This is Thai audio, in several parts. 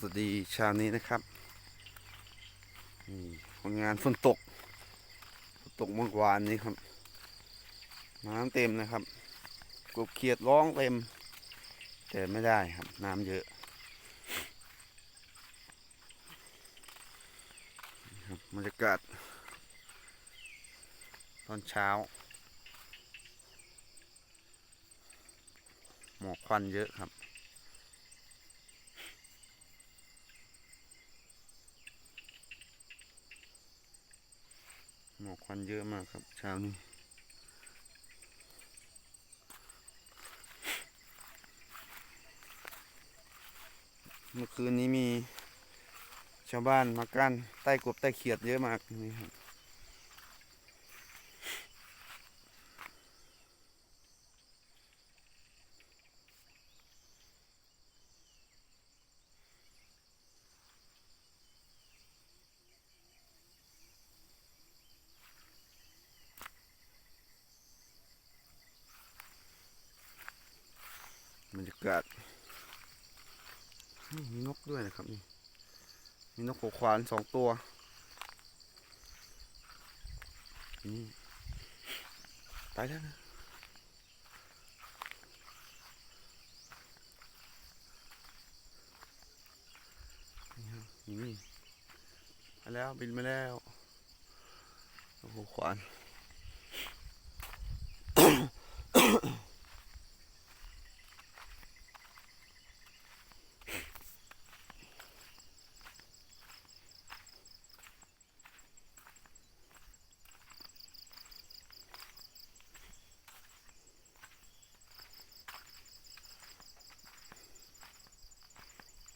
สวัสดีเช้านี้นะครับนี่คนงานฝนตกฝนตกเมื่อวานนี้ครับน้ำเต็มนะครับกบเขียดร้องเต็ม แต่ไม่ได้ครับ น้ำเยอะครับบรรยากาศตอนเช้า หมอกควันเยอะครับ มอกควันเยอะมากครับเช้านี้เมื่อคืนนี้มีชาวบ้านมากั้นใต้กบใต้เขียดเยอะมากนี่ครับ กาศมีนกด้วยนะครับนี่มีนกหัวขวานสองตัวนี่ไปแล้วนะนี่ครับนี่มาแล้วบินมาแล้วนกหัวขวาน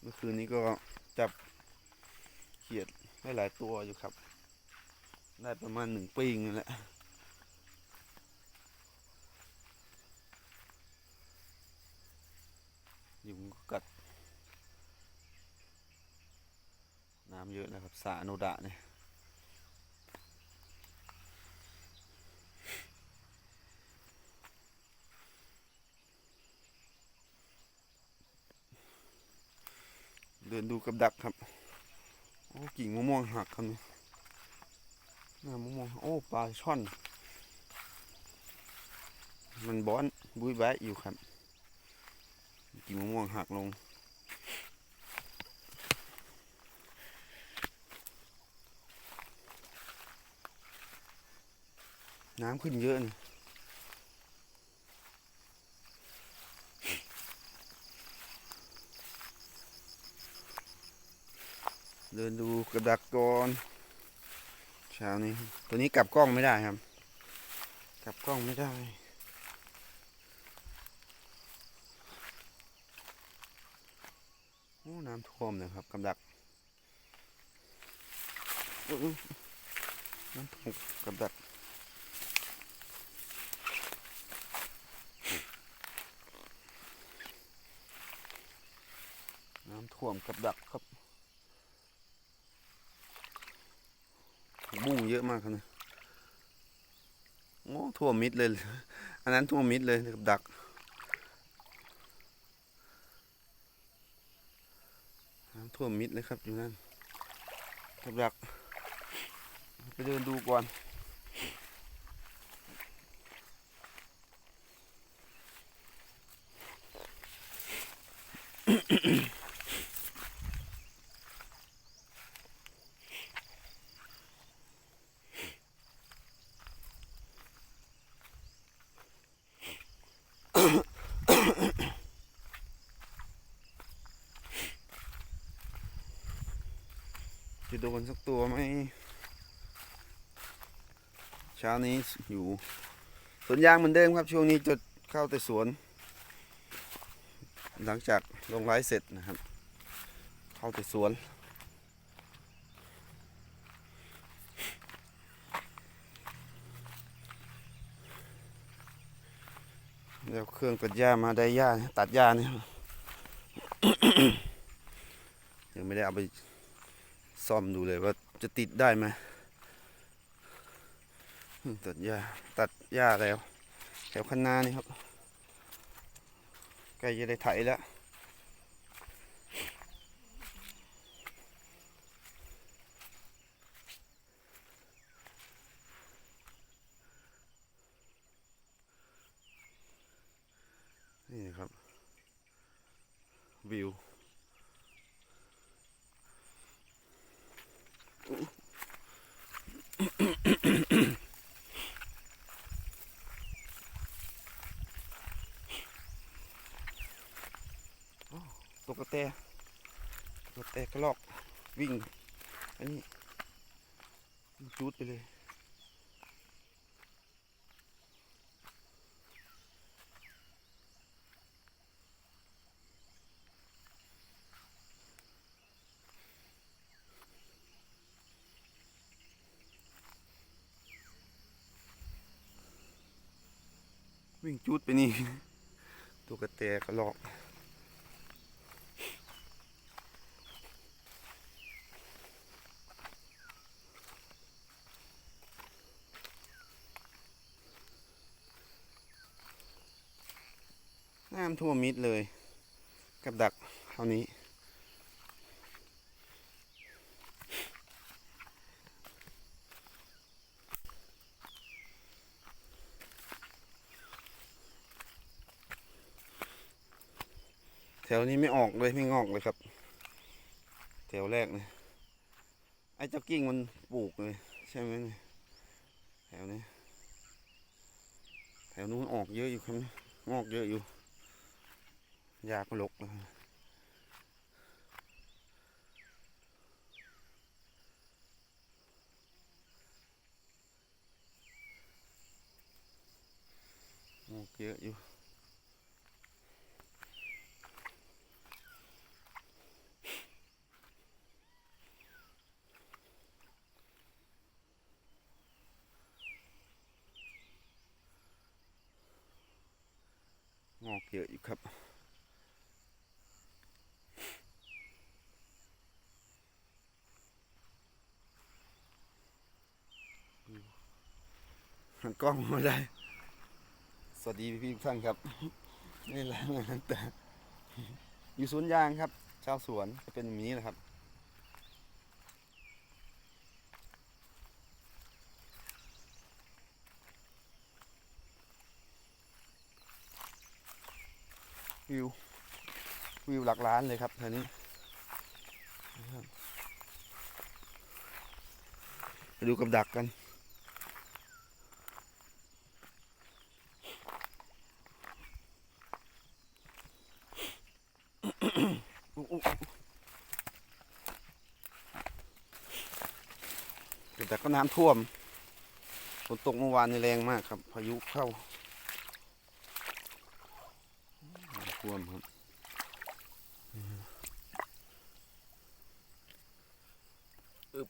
เมื่อคืนนี้ก็จับเขียดได้หลายตัวอยู่ครับ ได้ประมาณหนึ่งปีงนั่นแหละยุงก็กัด น้ำเยอะนะครับสาโนดะเนี่ย เดินดูกับดักครับ โอ้กิ่งมะม่วงหักครับนี่หน้ามะม่วงโอ้ปลาช่อน มันบอนบุยแบะอยู่ครับ กิ่งมะม่วงหักลงน้ำขึ้นเยอะนี่ เดินดูกระดักก่อนเช้านี้ ตัวนี้กลับกล้องไม่ได้ครับ กลับกล้องไม่ได้โอ้น้ำท่วมเลยครับกำดักน้ำท่วมกำดักน้ำท่วมกับดักครับ บุ้งเยอะมากครับเนี่ยโอ้ทั่วมิดเลย อันนั้นทั่วมมิดเลยกับดัก น้ำท่วมมิดเลยครับอยู่นั่นกับดัก ไปเดินดูก่อน จะ โดนสักตัวไหมเช้านี้อยู่สวนยางเหมือนเดิมครับ ช่วงนี้จะเข้าแต่สวน หลังจากลงไลฟ์เสร็จนะครับ เข้าแต่สวนเดี๋ยวเครื่องตัดหญ้ามาได้หญ้าตัดหญ้าเนี่ยยังไม่ได้เอาไป ซ่อมดูเลยว่าจะติดได้ไหมตัดหญ้าตัดหญ้าแล้ว แถวคันนานี่ครับใกล้จะได้ไถแล้วนี่นะครับ วิว ตกกระแตตกกระแตกระลอกวิ่ง อันนี้จูดไปเลย วิ่งจูดไปนี่ ตัวกระแตกระลอกน้ำท่วมมิดเลย กับดักเท่านี้ ถวนี้ไม่ออกเลยไม่งอกเลยครับ แถวแรกเนี่ยไอ้เจ้ากิ้งมันปลูกเลย ใช่ไหมเนี่ยแถวนี้ แถวนู้นออกเยอะอยู่ครับเนี่ยงอกเยอะอยู่ยากลกนะงอกเยอะอยู่ งอกเยอะอยู่ครับ หัน กล้องมาได้ สวัสดีพี่ทุกท่านครับ นี่แหละงานแต่อยู่สวนยางครับ ชาวสวนจะเป็นอย่างนี้นะครับ วิว วิวหลักล้านเลยครับแถวนี้นะครับไปดูกับดักกัน อุ๊อุ๊แต่ก็ น้ำท่วมฝนตกเมื่อวานนี่แรงมากครับ พายุเข้าท่วมครับอึบ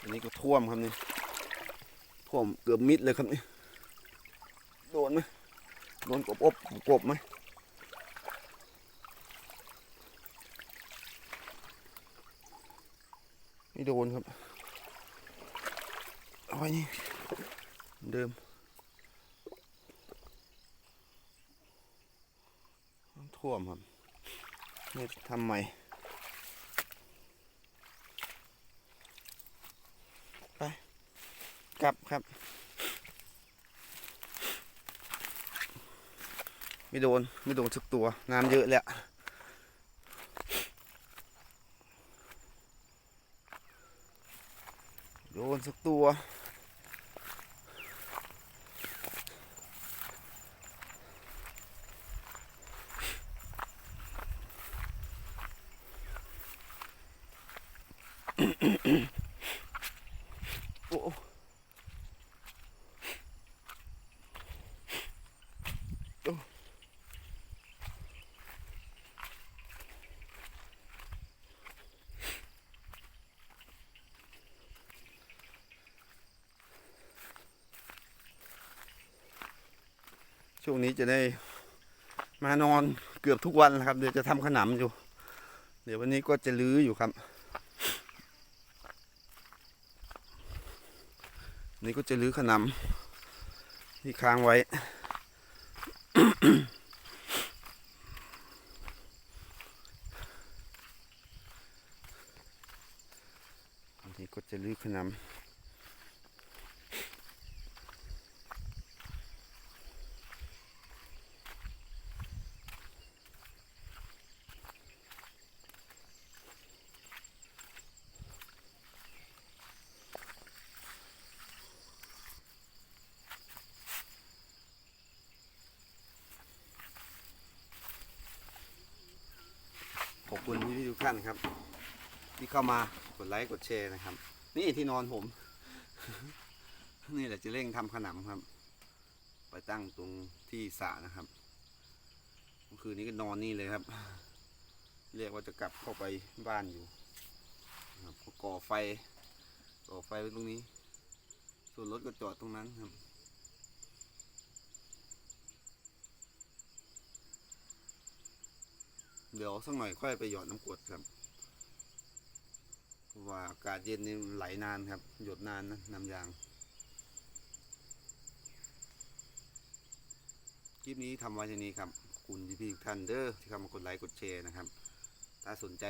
อันนี้ก็ท่วมครับนี่ท่วมเกือบมิดเลยครับนี่โดนไหมโดนกบอบกบไหม ไม่โดนครับเอาไว้นี่เดิมท่วมครับนี่ทำใหม่ไปกลับครับ ไม่โดน ไม่โดนสักตัว น้ำเยอะแหละโด นสักตัว โอ้โอ้ ช่วงนี้จะได้มานอนเกือบทุกวันนะครับ เดี๋ยวจะทำขนำอยู่ เดี๋ยววันนี้ก็จะลื้ออยู่ครับ นี่ก็จะลื้อขนำที่ค้างไว้นนี้ก็จะลื้อขน ท่านครับ ที่เข้ามากดไลค์กดแชร์นะครับ นี่ที่นอนผม นี่แหละจะเร่งทำขนำครับ ไปตั้งตรงที่สระนะครับเมื่อคืนนี้ก็นอนนี่เลยครับ เรียกว่าจะกลับเข้าไปบ้านอยู่ครับก็ก่อไฟก่อไฟไว้ตรงนี้ ส่วนรถก็จอดตรงนั้นครับ เดี๋ยวสักหน่อยค่อยไปหยอดน้ำกรดครับว่าอากาศเย็นนี่ไหลนานครับ หยดนานนะน้ำยาง คลิปนี้ทำไว้ที่นี้ครับ คุณพี่ท่านเด้อที่เข้ามากดไลค์กดแชร์นะครับ ถ้าสนใจ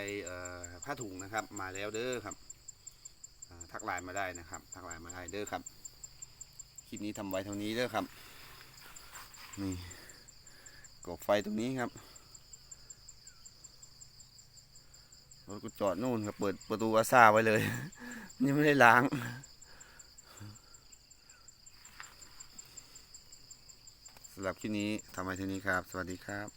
ผ้าถุงนะครับ มาแล้วเด้อครับทักไลน์มาได้นะครับ ทักไลน์มาได้เด้อครับ คลิปนี้ทำไว้เท่านี้เด้อครับ นี่ก่อไฟตรงนี้ครับ รถกูจอดนู่นครับเปิดประตูอาซาไว้เลย ยังไม่ได้ล้างสำหรับคลิปนี้ทำไว้เท่านี้ครับ สวัสดีครับ